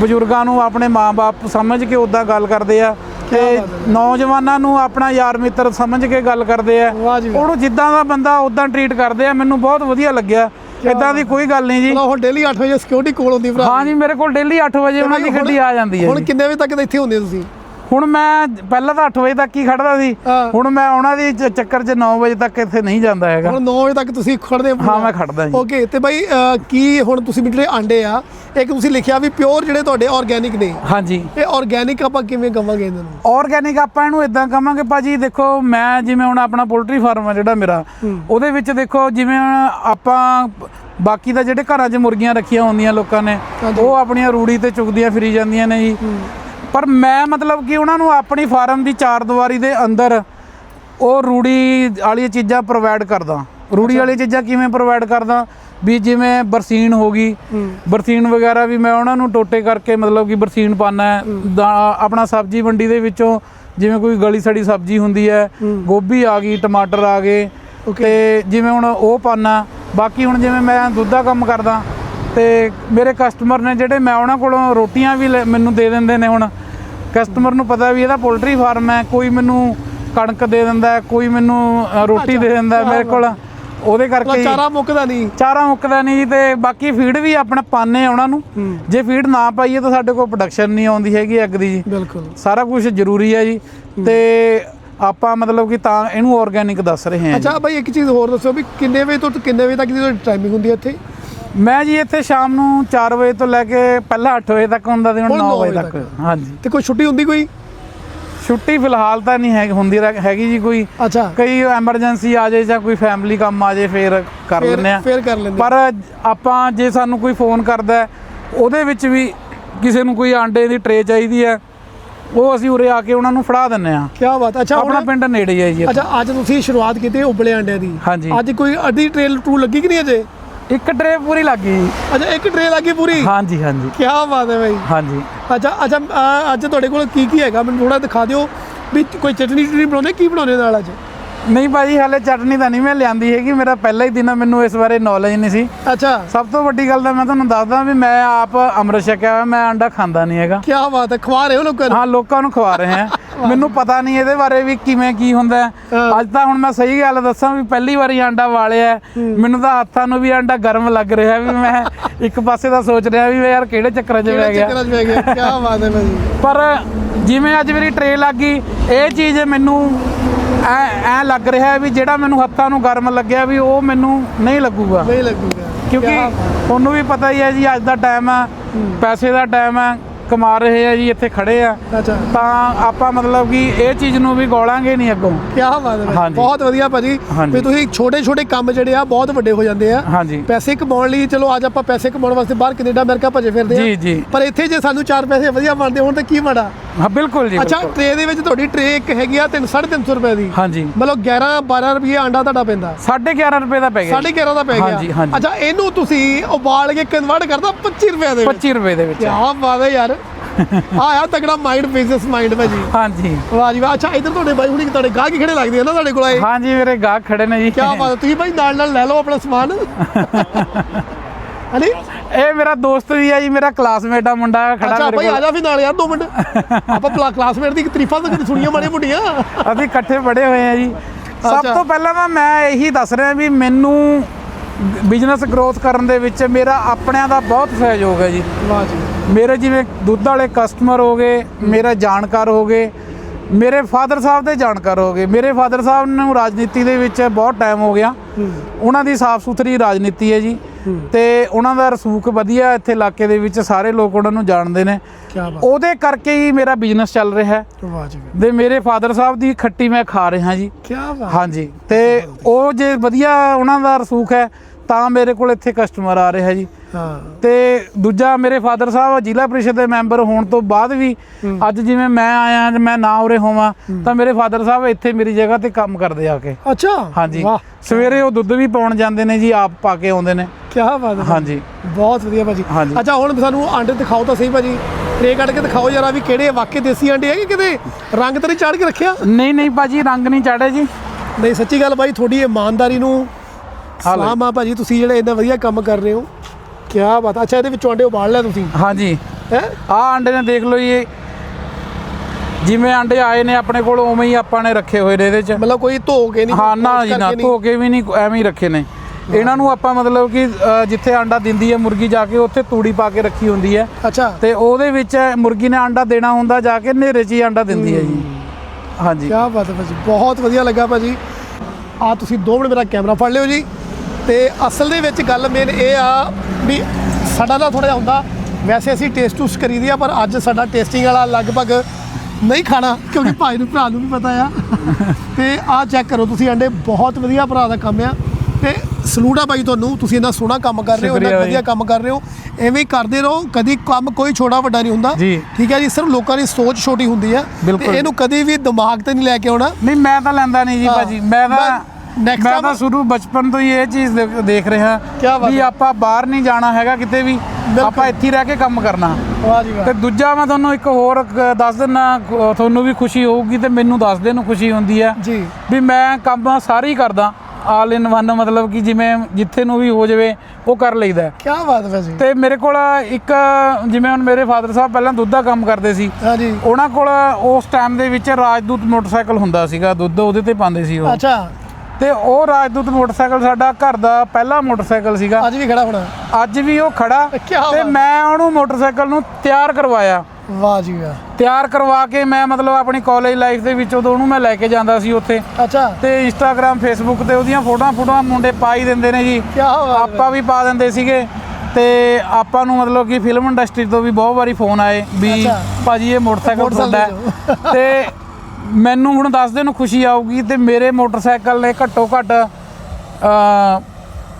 ਬਜ਼ੁਰਗਾਂ ਨੂੰ ਆਪਣੇ ਮਾਪੇ ਸਮਝ ਕੇ ਉਦਾਂ ਗੱਲ ਕਰਦੇ ਆ। ਤੇ ਨੌਜਵਾਨਾਂ ਨੂੰ ਆਪਣਾ ਯਾਰ ਮਿੱਤਰ ਸਮਝ ਕੇ ਗੱਲ ਕਰਦੇ ਆ। ਉਹਨੂੰ ਜਿੱਦਾਂ ਦਾ ਬੰਦਾ ਉਦਾਂ ਟਰੀਟ ਕਰਦੇ ਆ ਮੈਨੂੰ ਬਹੁਤ ਵਧੀਆ ਲੱਗਿਆ। ਇਦਾਂ ਦੀ ਕੋਈ ਗੱਲ ਨਹੀਂ ਜੀ। ਹੁਣ ਡੇਲੀ 8 ਵਜੇ ਸਿਕਿਉਰਿਟੀ ਕੋਲ ਹੁੰਦੀ ਭਰਾ। ਹਾਂ ਜੀ ਮੇਰੇ ਕੋਲ ਡੇਲੀ 8 ਵਜੇ ਉਹਨਾਂ ਦੀ ਗੱਡੀ ਆ ਜਾਂਦੀ ਹੈ ਹੁਣ ਕਿੰਨੇ ਵਜੇ ਤੱਕ ਇੱਥੇ ਹੁੰਦੇ ਤੁਸੀਂ? ਹੁਣ ਮੈਂ ਪਹਿਲਾਂ ਤਾਂ 8 ਵਜੇ ਤੱਕ ਹੀ ਖੜਦਾ ਸੀ। ਹੁਣ ਮੈਂ ਉਹਨਾਂ ਦੀ ਚੱਕਰ 'ਚ 9 ਵਜੇ ਤੱਕ ਇੱਥੇ ਨਹੀਂ ਜਾਂਦਾ ਹੈਗਾ। ਹੁਣ 9 ਵਜੇ ਤੱਕ ਤੁਸੀਂ ਖੜਦੇ ਹੋ। ਹਾਂ ਮੈਂ ਖੜਦਾ ਜੀ। ਓਕੇ ਤੇ ਬਾਈ ਕੀ ਹੁਣ ਤੁਸੀਂ ਵੀ ਜਿਹੜੇ ਆਂਡੇ ਆ ਇੱਕ ਤੁਸੀਂ ਲਿਖਿਆ ਵੀ ਪਿਓਰ ਜਿਹੜੇ ਤੁਹਾਡੇ ਆਰਗੈਨਿਕ ਨੇ। ਹਾਂਜੀ। ਇਹ ਆਰਗੈਨਿਕ ਆਪਾਂ ਕਿਵੇਂ ਕਵਾਂਗੇ ਇਹਨਾਂ ਨੂੰ? ਆਰਗੈਨਿਕ ਆਪਾਂ ਇਹਨੂੰ ਇਦਾਂ ਕਵਾਂਗੇ ਭਾਜੀ ਦੇਖੋ ਮੈਂ ਜਿਵੇਂ ਹੁਣ ਆਪਣਾ ਪੋਲਟਰੀ ਫਾਰਮ ਆ ਜਿਹੜਾ ਮੇਰਾ ਉਹਦੇ ਵਿੱਚ ਦੇਖੋ ਜਿਵੇਂ ਆਪਾਂ ਬਾਕੀ ਦਾ ਜਿਹੜੇ ਘਰਾਂ 'ਚ ਮੁਰਗੀਆਂ ਰੱਖੀਆਂ ਹੁੰਦੀਆਂ ਲੋਕਾਂ ਨੇ। ਉਹ ਆਪਣੀਆਂ ਰੂੜੀ ਤੇ ਚੁਗਦੀਆਂ ਫਿਰੀ ਜਾਂਦੀਆਂ ਨੇ ਜੀ। ਪਰ ਮੈਂ ਮਤਲਬ ਕਿ ਉਹਨਾਂ ਨੂੰ ਆਪਣੀ ਫਾਰਮ ਦੀ ਚਾਰ ਦੀਵਾਰੀ ਦੇ ਅੰਦਰ ਉਹ ਰੂੜੀ ਵਾਲੀਆਂ ਚੀਜ਼ਾਂ ਪ੍ਰੋਵਾਈਡ ਕਰਦਾ। ਰੂੜੀ ਵਾਲੀਆਂ ਚੀਜ਼ਾਂ ਕਿਵੇਂ ਪ੍ਰੋਵਾਈਡ ਕਰਦਾ? ਵੀ ਜਿਵੇਂ ਬਰਸੀਨ ਹੋ ਗਈ ਬਰਸੀਨ ਵਗੈਰਾ ਵੀ ਮੈਂ ਉਹਨਾਂ ਨੂੰ ਟੋਟੇ ਕਰਕੇ ਮਤਲਬ ਕਿ ਬਰਸੀਨ ਪਾਣਾ ਆਪਣਾ ਸਬਜ਼ੀ ਮੰਡੀ ਦੇ ਵਿੱਚੋਂ ਜਿਵੇਂ ਕੋਈ ਗਲੀ ਸੜੀ ਸਬਜ਼ੀ ਹੁੰਦੀ ਹੈ ਗੋਭੀ ਆ ਗਈ ਟਮਾਟਰ ਆ ਗਏ ਤੇ ਜਿਵੇਂ ਹੁਣ ਉਹ ਪਾਣਾ ਬਾਕੀ ਹੁਣ ਜਿਵੇਂ ਮੈਂ ਦੁੱਧ ਦਾ ਕੰਮ ਕਰਦਾ ਤੇ ਮੇਰੇ ਕਸਟਮਰ ਨੇ ਜਿਹੜੇ ਮੈਂ ਉਹਨਾਂ ਕੋਲੋਂ ਰੋਟੀਆਂ ਵੀ ਮੈਨੂੰ ਦੇ ਦਿੰਦੇ ਨੇ ਹੁਣ। ਕਸਟਮਰ ਨੂੰ ਪਤਾ ਵੀ ਇਹਦਾ ਪੋਲਟਰੀ ਫਾਰਮ ਹੈ ਕੋਈ ਮੈਨੂੰ ਕਣਕ ਦੇ ਦਿੰਦਾ ਹੈ, ਕੋਈ ਮੈਨੂੰ ਰੋਟੀ ਦੇ ਦਿੰਦਾ ਮੇਰੇ ਕੋਲ। ਉਹਦੇ ਕਰਕੇ ਚਾਰਾ ਮੁੱਕਦਾ ਨਹੀਂ। ਚਾਰਾ ਮੁੱਕਦਾ ਨਹੀਂ ਤੇ ਬਾਕੀ ਫੀਡ ਵੀ ਆਪਣਾ ਪਾਣੇ ਆ ਉਹਨਾਂ ਨੂੰ। ਜੇ ਫੀਡ ਨਾ ਪਾਈਏ ਤਾਂ ਸਾਡੇ ਕੋਲ ਪ੍ਰੋਡਕਸ਼ਨ ਨਹੀਂ ਆਉਂਦੀ ਹੈਗੀ ਐਗ ਦੀ ਜੀ। ਬਿਲਕੁਲ। ਸਾਰਾ ਕੁਝ ਜ਼ਰੂਰੀ ਹੈ ਜੀ। ਤੇ ਆਪਾਂ ਮਤਲਬ ਕਿ ਤਾਂ ਇਹਨੂੰ ਆਰਗੈਨਿਕ ਦੱਸ ਰਹੇ ਹਾਂ। ਅੱਛਾ ਬਾਈ ਇੱਕ ਚੀਜ਼ ਹੋਰ ਦੱਸੋ ਵੀ ਕਿੰਨੇ ਵਜੇ ਤੋਂ ਕਿੰਨੇ ਵਜੇ ਤੱਕ ਦੀ ਟਾਈਮਿੰਗ ਹੁੰਦੀ ਹੈ ਇੱਥੇ? ਮੈਂ ਜੀ ਇੱਥੇ ਸ਼ਾਮ ਨੂੰ 4 ਵਜੇ ਤੋਂ ਲੈ ਕੇ ਪਹਿਲਾਂ 8 ਵਜੇ ਤੱਕ ਹੁੰਦਾ ਹੁਣ ਹੁਣ 9 ਨੌ ਵਜੇ ਤੱਕ। ਹਾਂਜੀ। ਤੇ ਕੋਈ ਛੁੱਟੀ ਹੁੰਦੀ ਕੋਈ? ਛੁੱਟੀ ਫਿਲਹਾਲ ਤਾਂ ਨਹੀਂ ਹੈ ਹੁੰਦੀ ਹੈਗੀ ਜੀ ਕੋਈ। ਅੱਛਾ। ਕਈ ਐਮਰਜੈਂਸੀ ਆ ਜਾਏ ਜਾਂ ਕੋਈ ਫੈਮਿਲੀ ਕੰਮ ਆ ਜਾਏ ਫੇਰ ਕਰ ਲੈਂਦੇ ਆ ਫਿਰ ਕਰ ਲੈਂਦੇ ਪਰ ਆਪਾਂ ਜੇ ਸਾਨੂੰ ਕੋਈ ਫੋਨ ਕਰਦਾ ਉਹਦੇ ਵਿੱਚ ਵੀ ਕਿਸੇ ਨੂੰ ਕੋਈ ਆਂਡੇ ਦੀ ਟਰੇ ਚਾਹੀਦੀ ਹੈ ਉਹ ਅਸੀਂ ਉਰੇ ਆ ਕੇ ਉਹਨਾਂ ਨੂੰ ਫੜਾ ਦਿੰਨੇ ਆ ਕੀ ਬਾਤ ਅੱਛਾ ਆਪਣਾ ਪਿੰਡ ਨੇੜੇ ਹੀ ਹੈ ਜੀ ਅੱਛਾ ਅੱਜ ਤੁਸੀਂ ਸ਼ੁਰੂਆਤ ਕੀਤੀ ਉਬਲੇ ਅੰਡਿਆਂ ਦੀ। ਹਾਂਜੀ। ਅੱਜ ਕੋਈ ਅੱਧੀ ਟ੍ਰੇਲ ਟੂ ਲੱਗੀ ਕਿ ਨਹੀਂ ਅਜੇ? ਇੱਕ ਟਰੇ ਪੂਰੀ ਲੱਗ ਗਈ। ਅੱਛਾ ਇੱਕ ਟ੍ਰੇ ਲੱਗੀ ਪੂਰੀ? ਹਾਂਜੀ ਹਾਂਜੀ। ਕੀ ਬਾਤ ਹੈ ਬਾਈ। ਹਾਂਜੀ। ਅੱਛਾ ਅੱਛਾ ਅੱਜ ਤੁਹਾਡੇ ਕੋਲ ਕੀ ਕੀ ਹੈਗਾ? ਮੈਨੂੰ ਥੋੜਾ ਦਿਖਾ ਦਿਓ ਵੀ ਕੋਈ ਚਟਨੀ ਚਟਨੀ ਬਣਾਉਂਦੇ ਕੀ ਬਣਾਉਂਦੇ ਨਾਲ ਅੱਜ? ਨਹੀਂ ਭਾਜੀ ਹਾਲੇ ਚਟਨੀ ਤਾਂ ਨਹੀਂ ਮੈਂ ਲਿਆਂਦੀ ਹੈਗੀ ਮੇਰਾ ਪਹਿਲਾ ਹੀ ਦਿਨ ਆ ਮੈਨੂੰ ਇਸ ਬਾਰੇ ਨੌਲੇਜ ਨਹੀਂ ਸੀ। ਅੱਛਾ। ਸਭ ਤੋਂ ਵੱਡੀ ਗੱਲ ਤਾਂ ਮੈਂ ਤੁਹਾਨੂੰ ਦੱਸਦਾ ਵੀ ਮੈਂ ਆਪ ਅੰਮ੍ਰਿਤ ਛਕਿਆ ਹੋਇਆ ਮੈਂ ਅੰਡਾ ਖਾਂਦਾ ਨਹੀਂ ਹੈਗਾ। ਕੀ ਬਾਤ ਹੈ ਖਵਾ ਰਹੇ ਹੋ ਲੋਕਾਂ ਨੂੰ? ਹਾਂ ਲੋਕਾਂ ਨੂੰ ਖਵਾ ਰਹੇ ਹਾਂ। ਮੈਨੂੰ ਪਤਾ ਨਹੀਂ ਇਹਦੇ ਬਾਰੇ ਵੀ ਕਿਵੇਂ ਕੀ ਹੁੰਦਾ। ਅੱਜ ਤਾਂ ਹੁਣ ਮੈਂ ਸਹੀ ਗੱਲ ਦੱਸਾਂ ਵੀ ਪਹਿਲੀ ਵਾਰੀ ਆਂਡਾ ਵਾਲਿਆ। ਮੈਨੂੰ ਤਾਂ ਹੱਥਾਂ ਨੂੰ ਵੀ ਆਂਡਾ ਗਰਮ ਲੱਗ ਰਿਹਾ ਵੀ ਮੈਂ ਇੱਕ ਪਾਸੇ ਦਾ ਸੋਚ ਰਿਹਾ ਵੀ ਯਾਰ ਕਿਹੜੇ ਚੱਕਰਾਂ 'ਚ ਪੈ ਕਿਹੜੇ ਗਿਆ। ਚੱਕਰਾਂ 'ਚ ਪੈ ਗਿਆ? ਕੀ ਬਾਤ ਹੈ ਭਾਜੀ। ਪਰ ਜਿਵੇਂ ਅੱਜ ਮੇਰੀ ਟਰੇ ਲੱਗ ਗਈ ਇਹ ਚੀਜ਼ ਮੈਨੂੰ ਐ ਐ ਲੱਗ ਰਿਹਾ ਵੀ ਜਿਹੜਾ ਮੈਨੂੰ ਹੱਥਾਂ ਨੂੰ ਗਰਮ ਲੱਗਿਆ ਵੀ ਉਹ ਮੈਨੂੰ ਨਹੀਂ ਲੱਗੂਗਾ। ਨਹੀਂ ਲੱਗੂਗਾ। ਕਿਉਂਕਿ। ਤੁਹਾਨੂੰ ਵੀ ਪਤਾ ਹੀ ਹੈ ਜੀ ਅੱਜ ਦਾ ਟਾਈਮ ਹੈ ਪੈਸੇ ਦਾ ਟਾਈਮ ਹੈ ਕਮਾ ਰਹੇ ਆ ਜੀ ਇੱਥੇ ਖੜੇ ਆ। ਅੱਛਾ। ਤਾਂ ਆਪਾਂ ਮਤਲਬ ਕਿ ਇਹ ਚੀਜ਼ ਨੂੰ ਵੀ ਗੋਲਾਂਗੇ ਨਹੀਂ ਅੱਗੋਂ। ਕੀ ਬਾਤ ਹੈ। ਹਾਂਜੀ। ਬਹੁਤ ਵਧੀਆ ਭਾਜੀ। ਹਾਂਜੀ। ਵੀ ਤੁਸੀਂ ਛੋਟੇ ਛੋਟੇ ਕੰਮ ਜਿਹੜੇ ਆ ਬਹੁਤ ਵੱਡੇ ਹੋ ਜਾਂਦੇ ਆ। ਹਾਂਜੀ। ਪੈਸੇ ਕਮਾਉਣ ਲਈ ਚਲੋ ਅੱਜ ਆਪਾਂ ਪੈਸੇ ਕਮਾਉਣ ਵਾਸਤੇ ਬਾਹਰ ਕੈਨੇਡਾ ਅਮਰੀਕਾ ਭੱਜੇ ਫਿਰਦੇ ਆ। ਜੀ ਜੀ। ਪਰ ਇੱਥੇ ਜੇ ਸਾਨੂੰ ਚਾਰ ਪੈਸੇ ਵਧੀਆ ਬਣਦੇ ਹੋਣ ਤਾਂ ਕੀ ਮਾੜਾ? ਹਾਂ ਬਿਲਕੁਲ ਜੀ ਅੱਛਾ ਬਿਲਕੁਲ। ਟ੍ਰੇ ਦੇ ਵਿੱਚ ਤੁਹਾਡੀ ਟ੍ਰੇ ਇੱਕ ਹੈਗੀ ਆ 350 ਰੁਪਏ ਦੀ। ਹਾਂਜੀ। ਮਤਲਬ 11 12 ਰੁਪਏ ਆਂਡਾ ਤੁਹਾਡਾ ਪੈਂਦਾ। 11.5 ਰੁਪਏ ਦਾ ਪੈ ਗਿਆ ਸਾਢੇ 11 ਦਾ ਪੈ ਗਿਆ। ਹਾਂਜੀ। ਅੱਛਾ ਇਹਨੂੰ ਤੁਸੀਂ ਉਬਾਲ ਕੇ ਕਨਵਰਟ ਕਰਦਾ 25 ਰੁਪਏ ਦੇ ਵਿੱਚ। 25 ਰੁਪਏ ਦੇ ਵਿੱਚ। ਕੀ ਬਾਤ ਹੈ ਯਾਰ। ਆ ਆ ਤਗੜਾ ਮਾਈਂਡ ਬਿਜ਼ਨਸ ਮਾਈਂਡ ਭਾਜੀ ਹਾਂਜੀ। ਵਾਹ ਜੀ ਵਾਹ। ਅੱਛਾ ਇਧਰ ਤੁਹਾਡੇ ਬਾਈ ਹੁਣੀ ਤੁਹਾਡੇ ਗਾਹਕ ਹੀ ਖੜੇ ਲੱਗਦੇ ਆ ਨਾ ਤੁਹਾਡੇ ਕੋਲ ਆਏ। ਹਾਂਜੀ ਮੇਰੇ ਗਾਹਕ ਖੜੇ ਨੇ ਜੀ। ਕੀ ਬਾਤ ਹੈ, ਤੁਸੀਂ ਭਾਈ ਨਾਲ ਨਾਲ ਲੈ ਲਓ ਆਪਣਾ ਸਮਾਨ। ਹਣੀ ਇਹ ਮੇਰਾ ਦੋਸਤ ਵੀ ਹੈ ਜੀ ਮੇਰਾ ਕਲਾਸਮੇਟ ਆ ਮੁੰਡਾ ਖੜਾ ਅੱਛਾ ਮੇਰੇ ਭਾਈ ਆ ਕੋਲ ਜਾ ਫਿਰ ਨਾਲ ਯਾਰ ਦੋ ਮਿੰਟ। ਆਪਾਂ ਪਲਾ ਕਲਾਸਮੇਟ ਦੀ ਤਾਰੀਫਾਂ ਤਾਂ ਕਦੀ ਸੁਣੀਆਂ ਮਾੜੀਆਂ ਮੁੰਡੀਆਂ ਅਸੀਂ ਇਕੱਠੇ ਪੜੇ ਹੋਏ ਆ ਜੀ। ਸਭ ਅੱਛਾ। ਤੋਂ ਪਹਿਲਾਂ ਤਾਂ ਮੈਂ ਇਹੀ ਦੱਸ ਰਿਹਾ ਵੀ ਮੈਨੂੰ ਬਿਜ਼ਨਸ ਗਰੋਥ ਕਰਨ ਦੇ ਵਿੱਚ ਮੇਰਾ ਆਪਣਿਆਂ ਦਾ ਬਹੁਤ ਸਹਿਯੋਗ ਹੈ ਜੀ। ਵਾਹ ਜੀ। ਮੇਰੇ ਜਿਵੇਂ ਦੁੱਧ ਵਾਲੇ ਕਸਟਮਰ ਹੋ ਗਏ ਮੇਰੇ ਜਾਣਕਾਰ ਹੋ ਗਏ ਮੇਰੇ ਫਾਦਰ ਸਾਹਿਬ ਦੇ ਜਾਣਕਾਰ ਹੋ ਗਏ। ਮੇਰੇ ਫਾਦਰ ਸਾਹਿਬ ਨੂੰ ਰਾਜਨੀਤੀ ਦੇ ਵਿੱਚ ਬਹੁਤ ਟਾਈਮ ਹੋ ਗਿਆ। ਉਹਨਾਂ ਦੀ ਸਾਫ਼ ਸੁਥਰੀ ਰਾਜਨੀਤੀ ਹੈ ਜੀ। ਤੇ ਉਹਨਾਂ ਦਾ ਰਸੂਖ ਵਧੀਆ ਇੱਥੇ ਇਲਾਕੇ ਦੇ ਵਿੱਚ ਸਾਰੇ ਲੋਕ ਉਹਨਾਂ ਨੂੰ ਜਾਣਦੇ ਨੇ। ਉਹਦੇ ਕਰਕੇ ਹੀ ਮੇਰਾ ਬਿਜ਼ਨਸ ਚੱਲ ਰਿਹਾ ਹੈ। ਦੇ ਮੇਰੇ ਫਾਦਰ ਸਾਹਿਬ ਦੀ ਖੱਟੀ ਮੈਂ ਖਾ ਰਿਹਾ ਜੀ। ਕੀ ਬਾਤ। ਹਾਂਜੀ। ਤੇ ਉਹ ਜੇ ਵਧੀਆ ਉਹਨਾਂ ਦਾ ਰਸੂਖ ਹੈ ਤਾਂ ਮੇਰੇ ਕੋਲ ਇੱਥੇ ਕਸਟਮਰ ਆ ਰਿਹਾ ਜੀ। ਹਾਂ। ਤੇ ਦੂਜਾ ਮੇਰੇ ਫਾਦਰ ਸਾਹਿਬ ਜ਼ਿਲ੍ਹਾ ਪ੍ਰੀਸ਼ਦ ਦੇ ਮੈਂਬਰ ਹੋਣ ਤੋਂ ਬਾਅਦ ਵੀ ਅੱਜ ਜਿਵੇਂ ਮੈਂ ਆਇਆ ਮੈਂ ਨਾ ਉਰੇ ਹੋਵਾਂ ਤਾਂ ਮੇਰੇ ਫਾਦਰ ਸਾਹਿਬ ਇੱਥੇ ਮੇਰੀ ਜਗ੍ਹਾ ਤੇ ਕੰਮ ਕਰਦੇ ਆ ਕੇ। ਅੱਛਾ। ਹਾਂਜੀ। ਵਾਹ। ਸਵੇਰੇ ਉਹ ਦੁੱਧ ਵੀ ਪਾਉਣ ਜਾਂਦੇ ਨੇ ਜੀ ਆਪ ਪਾ ਕੇ ਆਉਂਦੇ ਨੇ। ਕੀ ਬਾਤ ਹੈ। ਹਾਂਜੀ। ਬਹੁਤ ਵਧੀਆ ਭਾਜੀ। ਅੱਛਾ ਹੁਣ ਸਾਨੂੰ ਆਂਡੇ ਦਿਖਾਓ ਤਾਂ ਸਹੀ ਭਾਜੀ। ਟ੍ਰੇ ਕੱਢ ਕੇ ਦਿਖਾਓ ਜਰਾ ਵੀ ਕਿਹੜੇ ਵਾਕਈ ਦੇਸੀ ਆਂਡੇ ਹੈਗੇ ਕਿਤੇ? ਰੰਗ ਤਾਂ ਨਹੀਂ ਚਾੜ ਕੇ ਰੱਖਿਆ? ਨਹੀਂ ਨਹੀਂ ਬਾਜੀ ਰੰਗ ਨਹੀਂ ਚਾੜੇ ਜੀ। ਨਹੀਂ ਸੱਚੀ ਗੱਲ ਭਾਈ ਤੁਹਾਡੀ ਇਮਾਨਦਾਰੀ ਨੂੰ। ਸਲਾਮ ਆ ਭਾਜੀ। ਤੁਸੀਂ ਜਿਹੜੇ ਇੰਨਾ ਵਧੀਆ ਕੰਮ ਕਰ ਰਹੇ ਹੋ ਕੀ ਬਾਤ ਅੱਛਾ ਇਹਦੇ ਵਿੱਚੋਂ ਆਂਡੇ ਉਬਾਲ ਲਿਆ ਤੁਸੀਂ? ਹਾਂਜੀ। ਹੈ? ਆਹ ਆਂਡੇ ਨੇ ਦੇਖ ਲਓ ਜੀ ਜਿਵੇਂ ਆਂਡੇ ਆਏ ਨੇ ਆਪਣੇ ਕੋਲ ਉਵੇਂ ਹੀ ਆਪਾਂ ਨੇ ਰੱਖੇ ਹੋਏ ਨੇ ਇਹਦੇ 'ਚ। ਮਤਲਬ ਕੋਈ ਧੋ ਕੇ ਨਹੀਂ ਹਾਂ ਨਾ ਜੀ ਨਾ। ਧੋ ਕੇ ਵੀ ਨਹੀਂ ਐਵੇਂ ਹੀ ਰੱਖੇ ਨੇ। ਇਹਨਾਂ ਨੂੰ ਆਪਾਂ ਮਤਲਬ ਕਿ ਜਿੱਥੇ ਆਂਡਾ ਦਿੰਦੀ ਹੈ ਮੁਰਗੀ ਜਾ ਕੇ ਉੱਥੇ ਤੂੜੀ ਪਾ ਕੇ ਰੱਖੀ ਹੁੰਦੀ ਹੈ। ਅੱਛਾ। ਤੇ ਉਹਦੇ ਵਿੱਚ ਮੁਰਗੀ ਨੇ ਆਂਡਾ ਦੇਣਾ ਹੁੰਦਾ ਜਾ ਕੇ ਹਨੇਰੇ 'ਚ ਹੀ ਆਂਡਾ ਦਿੰਦੀ ਹੈ ਜੀ। ਹਾਂਜੀ। ਕੀ ਬਾਤ ਹੈ ਭਾਜੀ ਬਹੁਤ ਵਧੀਆ ਲੱਗਾ ਭਾਜੀ। ਆ ਤੁਸੀਂ ਦੋ ਮਿੰਟ ਮੇਰਾ ਕੈਮਰਾ ਫੜ ਲਿਓ ਜੀ। ਤੇ ਅਸਲ ਦੇ ਵਿੱਚ ਗੱਲ ਮੇਨ ਇਹ ਆ ਵੀ ਸਾਡਾ ਤਾਂ ਥੋੜਾ ਜਿਹਾ ਹੁੰਦਾ ਵੈਸੇ ਅਸੀਂ ਟੇਸਟ ਟੂਸ ਕਰੀਦੀ ਆ ਪਰ ਅੱਜ ਸਾਡਾ ਟੇਸਟਿੰਗ ਵਾਲਾ ਲਗਭਗ ਨਹੀਂ ਖਾਣਾ ਕਿਉਂਕਿ ਭਾਈ ਨੂੰ ਭਰਾ ਨੂੰ ਵੀ ਪਤਾ ਆ ਤੇ ਆਹ ਚੈੱਕ ਕਰੋ ਤੁਸੀਂ ਅੰਡੇ ਬਹੁਤ ਵਧੀਆ ਭਰਾ ਦਾ ਕੰਮ ਆ ਤੇ ਸਲੂਟ ਆ ਭਾਈ ਤੁਹਾਨੂੰ ਤੁਸੀਂ ਇੰਨਾ ਸੋਹਣਾ ਕੰਮ ਕਰ ਰਹੇ ਹੋ ਇੰਨਾ ਵਧੀਆ। ਕੰਮ ਕਰ ਰਹੇ ਹੋ ਐਵੇਂ ਹੀ ਕਰਦੇ ਰਹੋ ਕਦੀ ਕੰਮ ਕੋਈ ਛੋਟਾ ਵੱਡਾ ਨਹੀਂ ਹੁੰਦਾ। ਠੀਕ ਹੈ ਜੀ ਸਿਰਫ ਲੋਕਾਂ ਦੀ ਸੋਚ ਛੋਟੀ ਹੁੰਦੀ ਆ। ਤੇ ਇਹਨੂੰ ਕਦੀ ਵੀ ਦਿਮਾਗ ਤੇ ਨਹੀਂ ਲੈ ਕੇ ਆਉਣਾ ਨਹੀਂ ਮੈਂ ਤਾਂ ਲੈਂਦਾ ਨਹੀਂ ਜੀ। ਭਾਜੀ ਮੈਂ ਤਾਂ next ਮੈਂ time- ਸ਼ੁਰੂ ਬਚਪਨ ਤੋਂ ਹੀ ਇਹ ਚੀਜ਼ ਦੇਖ- ਦੇਖ ਰਿਹਾ ਕਿਆ ਬਾਤ ਵੀ ਹੈ। ਆਪਾਂ ਬਾਹਰ ਨਹੀਂ ਜਾਣਾ ਹੈਗਾ ਕਿਤੇ ਵੀ। ਆਪਾਂ ਇੱਥੇ ਹੀ ਰਹਿ ਕੇ ਕੰਮ ਕਰਨਾ। ਵਾਹ ਜੀ ਵਾਹ। ਤੇ ਦੂਜਾ ਮੈਂ ਤੁਹਾਨੂੰ ਇੱਕ ਹੋਰ ਕ- ਦੱਸ ਦਿੰਨਾ ਕ- ਤੁਹਾਨੂੰ ਵੀ ਖੁਸ਼ੀ ਹੋਊਗੀ ਤੇ ਮੈਨੂੰ ਦੱਸਦੇ ਨੂੰ ਖੁਸ਼ੀ ਹੁੰਦੀ ਹੈ ਜੀ। ਵੀ ਮੈਂ ਕੰਮ ਸਾਰੇ ਹੀ ਕਰਦਾ। ਆਲ ਇਨ ਵਨ ਮਤਲਬ ਕਿ ਜਿਵੇਂ ਜਿੱਥੇ ਨੂੰ ਵੀ ਹੋ ਜਾਵੇ ਉਹ ਕਰ ਲਈਦਾ ਹੈ। ਕੀ ਬਾਤ ਹੈ ਭਾਜੀ ਤੇ ਮੇਰੇ ਕੋਲ ਇੱਕ ਜਿਵੇਂ ਹੁਣ ਮੇਰੇ ਫਾਦਰ ਸਾਹਿਬ ਪਹਿਲਾਂ ਦੁੱਧ ਦਾ ਕੰਮ ਕਰਦੇ ਸੀ ਹਾਂ ਜੀ। ਉਹਨਾਂ ਕੋਲ ਉਸ ਟਾਈਮ ਦੇ ਵਿੱਚ ਰਾਜਦੂਤ ਮੋਟਰਸਾਈਕਲ ਹੁੰਦਾ ਸੀਗਾ ਦੁੱਧ ਉਹਦੇ ਤੇ ਪਾਉਂਦੇ ਸੀ ਉਹ। ਅੱਛਾ। ਤੇ ਉਹ ਰਾਜਦੂਤ ਮੋਟਰਸਾਈਕਲ ਸਾਡਾ ਘਰ ਦਾ ਪਹਿਲਾ ਮੋਟਰਸਾਈਕਲ ਸੀਗਾ। ਅੱਜ ਵੀ ਖੜਾ ਹੋਣਾ। ਅੱਜ ਵੀ ਉਹ ਖੜਾ। ਤੇ। ਮੈਂ ਉਹਨੂੰ ਮੋਟਰਸਾਈਕਲ ਨੂੰ ਤਿਆਰ ਕਰਵਾਇਆ। ਵਾਹ ਜੀ ਵਾਹ। ਤਿਆਰ ਕਰਵਾ ਕੇ ਮੈਂ ਮਤਲਬ ਆਪਣੀ ਕਾਲਜ ਲਾਈਫ ਦੇ ਵਿੱਚ ਉਦੋਂ ਉਹਨੂੰ ਮੈਂ ਲੈ ਕੇ ਜਾਂਦਾ ਸੀ ਉੱਥੇ। ਅੱਛਾ। ਤੇ ਇੰਸਟਾਗ੍ਰam ਫੇਸਬੁੱਕ ਤੇ ਉਹਦੀਆਂ ਫੋਟੋਆਂ ਫੋਟੋਆਂ ਮੁੰਡੇ ਪਾ ਹੀ ਦਿੰਦੇ ਨੇ ਜੀ। ਆਪਾਂ ਵੀ ਪਾ ਦਿੰਦੇ ਸੀਗੇ। ਤੇ ਆਪਾਂ ਨੂੰ ਮਤਲਬ ਕਿ ਫਿਲਮ ਇੰਡਸਟਰੀ ਤੋਂ ਵੀ ਬਹੁਤ ਵਾਰੀ ਫੋਨ ਆਏ ਵੀ। ਭਾਜੀ ਇਹ ਮੋਟਰਸਾਈਕਲ ਤੁਹਾਡਾ। ਤੇ ਮੈਨੂੰ ਹੁਣ ਦੱਸਦੇ ਨੂੰ ਖੁਸ਼ੀ ਆਊਗੀ ਤੇ ਮੇਰੇ ਮੋਟਰਸਾਈਕਲ ਨੇ ਘੱਟੋ ਘੱਟ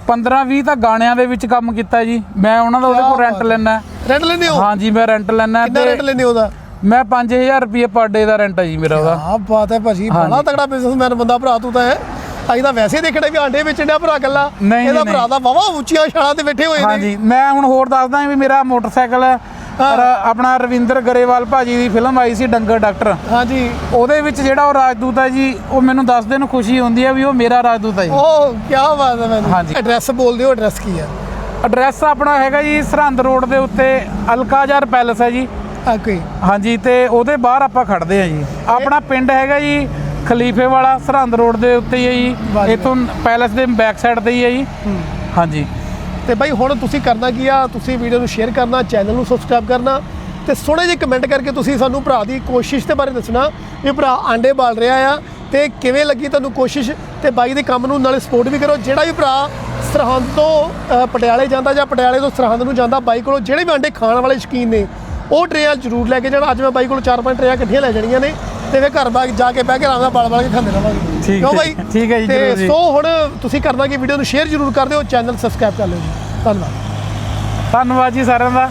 15 20 ਤਾਂ ਗਾਣਿਆਂ ਦੇ ਵਿੱਚ ਕੰਮ ਕੀਤਾ ਜੀ। ਮੈਂ ਉਹਨਾਂ ਦਾ ਉਹਦੇ ਕੋਲ ਰੈਂਟ। ਲੈਣਾ ਰੈਂਟ ਲੈਂਦੇ। ਹੋ? ਹਾਂਜੀ ਮੈਂ ਰੈਂਟ ਲੈਣਾ ਕਿੰਨਾ ਰੈਂਟ ਲੈਂਦੇ ਹੋ ਉਹਦਾ? ਮੈਂ 5000 ਰੁਪਏ ਪਰ ਡੇ ਦਾ ਰੈਂਟ ਹੈ ਜੀ ਮੇਰਾ ਉਹਦਾ। ਆ ਬਾਤ ਹੈ ਭਾਜੀ। ਬੜਾ ਤਗੜਾ ਬਿਜ਼ਨਸਮੈਨ ਬੰਦਾ ਭਰਾ ਤੂੰ ਤਾਂ ਹੈ। ਅਸੀਂ ਤਾਂ ਵੈਸੇ ਹੀ ਦੇਖਣਾ ਵੀ ਆਂਡੇ ਵੇਚਣ ਡਿਆ ਭਰਾ ਗੱਲਾਂ ਇਹਦਾ ਭਰਾ ਦਾ ਵਾਵਾ ਉੱਚੀਆਂ ਛਾਲਾਂ ਤੇ ਬੈਠੇ ਹੋਏ ਨੇ। ਹਾਂਜੀ ਮੈਂ ਹੁਣ ਹੋਰ ਦੱਸਦਾ ਵੀ ਮੇਰਾ ਮੋਟਰਸਾਈਕਲ ਰ- ਆਪਣਾ ਰਵਿੰਦਰ ਗਰੇਵਾਲ ਭਾਜੀ ਦੀ ਫਿਲਮ ਆਈ ਸੀ ਡੰਗਰ ਡਾਕਟਰ। ਹਾਂਜੀ। ਉਹਦੇ ਵਿੱਚ ਜਿਹੜਾ ਉਹ ਰਾਜਦੂਤ ਹੈ ਜੀ ਉਹ ਮੈਨੂੰ ਦੱਸਦੇ ਨੂੰ ਖੁਸ਼ੀ ਹੁੰਦੀ ਹੈ ਵੀ ਉਹ ਮੇਰਾ ਰਾਜਦੂਤ ਹੈ ਜੀ। ਉਹ ਕੀ ਬਾਤ ਹੈ ਭਾਜੀ ਹਾਂਜੀ। ਐਡਰੈਸ ਬੋਲ ਦਿਓ ਐਡਰੈਸ ਕੀ ਹੈ? ਐਡਰੈਸ ਆਪਣਾ ਹੈਗਾ ਜੀ ਸਰਹੰਦ ਰੋਡ ਦੇ ਉੱਤੇ ਅਲਕਾਜਰ ਪੈਲਸ ਹੈ ਜੀ। ਓਕੇ ਹਾਂਜੀ ਤੇ ਉਹਦੇ ਬਾਹਰ ਆਪਾਂ ਖੜਦੇ ਆ ਜੀ। ਆਪਣਾ ਪਿੰਡ ਹੈਗਾ ਜੀ ਖਲੀਫੇ ਵਾਲਾ ਸਰਹੰਦ ਰੋਡ ਦੇ ਉੱਤੇ ਹੀ ਹੈ ਜੀ। ਇਥੋਂ ਪੈਲਸ ਦੇ ਬੈਕ ਸਾਈਡ ਤੇ ਹੀ ਹੈ ਜੀ। ਹਾਂਜੀ। ਤੇ ਬਾਈ ਹੁਣ ਤੁਸੀਂ ਕਰਨਾ ਕੀ ਆ? ਤੁਸੀਂ ਵੀਡੀਓ ਨੂੰ ਸ਼ੇਅਰ ਕਰਨਾ ਚੈਨਲ ਨੂੰ ਸਬਸਕ੍ਰਾਈਬ ਕਰਨਾ ਤੇ ਸੋਹਣੇ ਜਿਹੇ ਕਮੈਂਟ ਕਰਕੇ ਤੁਸੀਂ ਸਾਨੂੰ ਭਰਾ ਦੀ ਕੋਸ਼ਿਸ਼ ਦੇ ਬਾਰੇ ਦੱਸਣਾ ਵੀ ਭਰਾ ਆਂਡੇ ਬਾਲ ਰਿਹਾ ਆ ਤੇ ਕਿਵੇਂ ਲੱਗੀ ਤੁਹਾਨੂੰ ਕੋਸ਼ਿਸ਼ ਤੇ ਬਾਈ ਦੇ ਕੰਮ ਨੂੰ ਨਾਲੇ ਸਪੋਰਟ ਵੀ ਕਰੋ। ਜਿਹੜਾ ਵੀ ਭਰਾ ਸਰਹੰਦ ਤੋਂ ਪਟਿਆਲੇ ਜਾਂਦਾ ਜਾਂ ਪਟਿਆਲੇ ਤੋਂ ਸਰਹੰਦ ਨੂੰ ਜਾਂਦਾ, ਬਾਈ ਕੋਲੋਂ ਜਿਹੜੇ ਵੀ ਆਂਡੇ ਖਾਣ ਵਾਲੇ ਸ਼ੌਕੀਨ ਨੇ, ਉਹ ਟਰੇਆਂ ਜ਼ਰੂਰ ਲੈ ਕੇ ਜਾਣਾ। ਅੱਜ ਮੈਂ ਬਾਈ ਕੋਲ ਚਾਰ ਪੰਜ ਟਰੇਆਂ ਇਕੱਠੀਆਂ ਲੈ ਜਾਣੀਆਂ ਨੇ। ਤੇ ਫਿਰ ਘਰ ਬਾਗ ਜਾ ਕੇ ਬਹਿ ਕੇ ਆਰਾਮ ਨਾਲ ਬਾਲ ਬਾਲ ਕੇ ਖਾਂਦੇ ਰਹਾਂਗੇ। ਠੀਕ ਕਿਉਂ ਹੈ, ਬਾਈ? ਠੀਕ ਹੈ ਜੀ, ਤੇ। ਸੋ ਹੁਣ ਤੁਸੀਂ ਕਰਨਾ ਕਿ ਵੀਡੀਓ ਨੂੰ ਸ਼ੇਅਰ ਜ਼ਰੂਰ ਕਰ ਦਿਓ ਚੈਨਲ ਸਬਸਕ੍ਰਾਈਬ ਕਰ ਲਿਓ ਜੀ। ਧੰਨਵਾਦ। ਧੰਨਵਾਦ ਜੀ ਸਾਰਿਆਂ ਦਾ।